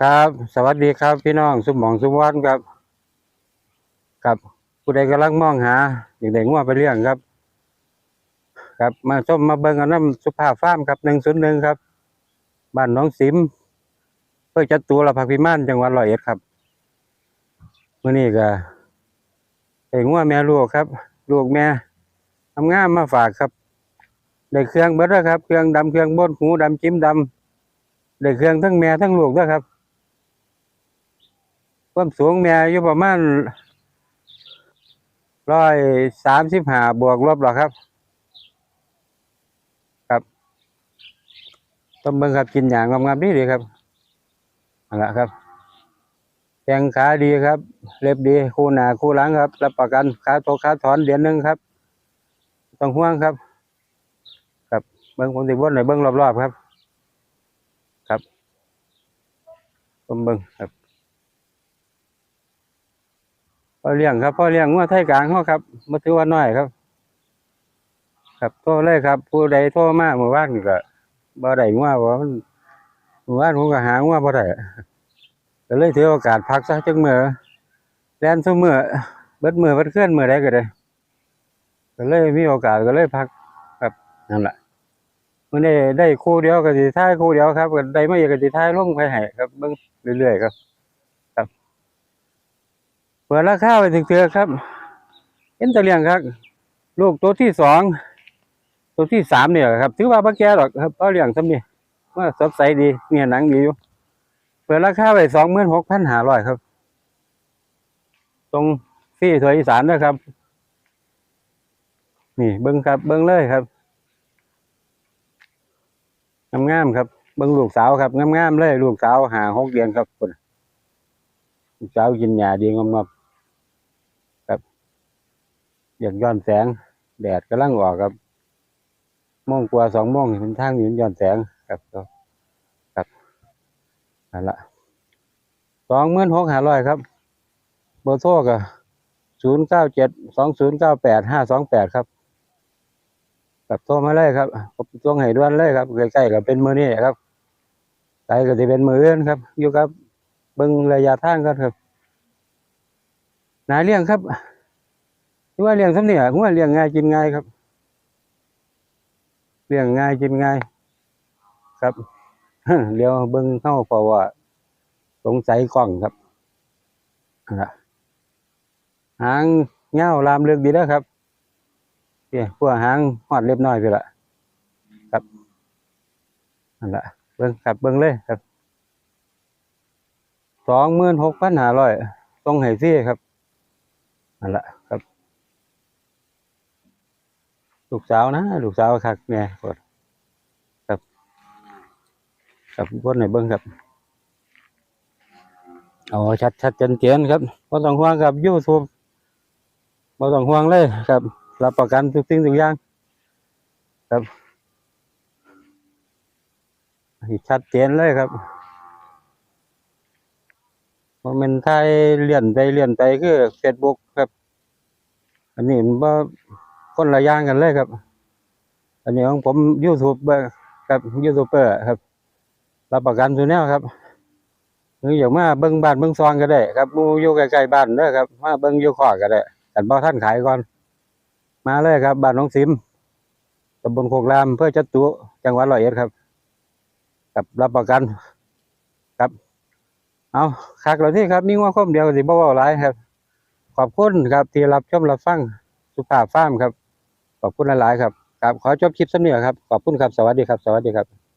ครับ สวัสดีครับ พี่น้องสุมหมองสุมวันครับครับผู้ใดกำลังมองหาอย่างใดงัวไปเลี้ยงครับ ครับมาชมมาเบิ่งกันน้ำสุภาพฟาร์มครับหนึ่งศูนย์หนึ่งครับบ้านน้องสิมเพื่อจัดตัวละพักพิมานจังหวัดร้อยเอ็ดครับเมื่อนี้ก็ไอ้งัวแม่ลูกครับ ลูกแม่ทำงามมาฝากครับได้เครื่องเบิดแล้วครับ เครื่องดำเครื่องบดหูดำจิ้มดำได้เครื่องทั้งแม่ทั้งลูกด้วครับ ความสูงแม่อยู่ประมาณร้อยสามสิบห้าบวกลบหรอครับ ครับต้มเบิ่งครับกินอย่างงามๆดีดีครับเอาละครับแข้งขาดีครับ เล็บดีคู่หนาคู่หลังครับ รับประกันขาโตขาถอนเดือนหนึ่งครับ ต้องห่วงครับ ครับเบิ่งผมสิดวนหน่อยเบิ่งรอบๆครับ ครับต้มเบิ่งครับ พ่อเลี้ยงครับพ่อเลี้ยงงัวไทยกลางเขาครับมาถือว่าน้อยครับ ครับโทรเลยครับ ผู้ใดโทรมากเมื่อวานนี่ก็บ่ได้งัวบ่มันเมื่อวานผมก็หางัวบ่ได้ก็เลยถือโอกาสพักซะจังมื้อแล่นซุมื้อเบิดมื้อเบิดคืนมื้อใดก็ได้ก็เลยมีโอกาสก็เลยพักครับนั่นแหละมื้อนี้ได้คู่เดียวก็สิถ่ายคู่เดียวครับก็ได้ไมาอีกก็สิถ่ายลงไปให้ครับเบิ่งเรื่อยๆครับ เปิดราคาไปถึงเถือครับ เห็นตะเลียงครับ ลูกตัวที่สอง ตัวที่สามเนี่ยครับ ถือว่าบ่แก่หรอกครับเอาเลี้ยงซ้ำนี่ว่าสดใสดีเนี่ยหนังดีอยู่ เปิดราคาไปสองหมื่นหกพันห้าร้อยครับ ตรงที่ถวยอีสานนะครับ นี่เบิ้งครับเบิ้งเลยครับงามๆครับเบิ้งลูกสาวครับงามๆเลย ลูกสาวหาหกเดือนครับคนลูกสาวกินหญ้าดีงอมๆครับ อยากย้อนแสง แดดกำลังออกครับโมงกว่าสองโมงเป็นทางนี้มันย้อนแสงครับก็ครับนั่นละสองหมื่อนหกหาร้อยครับ เบอร์โทรก็ศูนย์เก้าเจ็ดสองศูนย์เก้าแปดห้าสองแปดครับกับโทรมาเลยครับผมส่งให้ด่วนเลยครับใกล้ๆกับเป็นมือนี่ครับไกลก็จะเป็นมืออื่นครับอยู่ครับเบิ่งระยะทางกันครับนายเลี้ยงครับ ที่ว่าเลี้ยงสำเนี่ยผมว่าเลี้ยงง่ายกินง่ายครับ เลี้ยงง่ายกินง่าย ครับเดี๋ยวเบิ้งเข้าเพราะว่า สงสัยกล้องครับหางเงาลามเลือกดีแล้วครับเนี่ยพวกหางหอดเรียบน้อยไปละครับนั่นแหละเบิ้งครับเบิ้งเลยครับสองหมื่นหกพันห้าร้อยต้องให้ฟรีครับนั่นแหละครับ ลูกสาวนะลูกสาวคักแม่กดครับครับคนไหนเบิ้งครับเอาชัดชัดเจนเจนครับบ่ต้องห่วงครับยูทูบบ่ต้องห่วงเลยครับรับประกันทุกสิ่งทุกอย่าง ครับชัดเจนเลยครับบ่แมันไทยเลี่ยนไปเลี่ยนไปคือเฟซบุ๊กครับ อันนี้มันบ่า คนละอย่างกันเลยครับ อันนี้ของผมยูทูบเบอร์ครับยูทูบเบอร์ครับรับประกันตัวแนวครับหรืออย่างมาเบิ้งบ้านเบิ้งซองก็ได้ ครับมูอยู่ใกล้ๆบ้านเด้อครับมาเบิ้งอยู่ขอก็ได้กันบ่ท่านขายก่อน มาเลยครับบ้านน้องสิมตำบลโคกรามเพื่อจัดตัวจังหวัดร้อยเอ็ดครับครับรับประกันครับเอาคักเราที่ครับ มีว่าคมเดียวสิบ่เว้าหลายครับ ขอบคุณครับที่รับชมรับฟังสุภาพฟ้ามครับ ขอบคุณหลายๆครับครับขอจบคลิปสำเนียครับขอบคุณครับสวัสดีครับสวัสดีครับ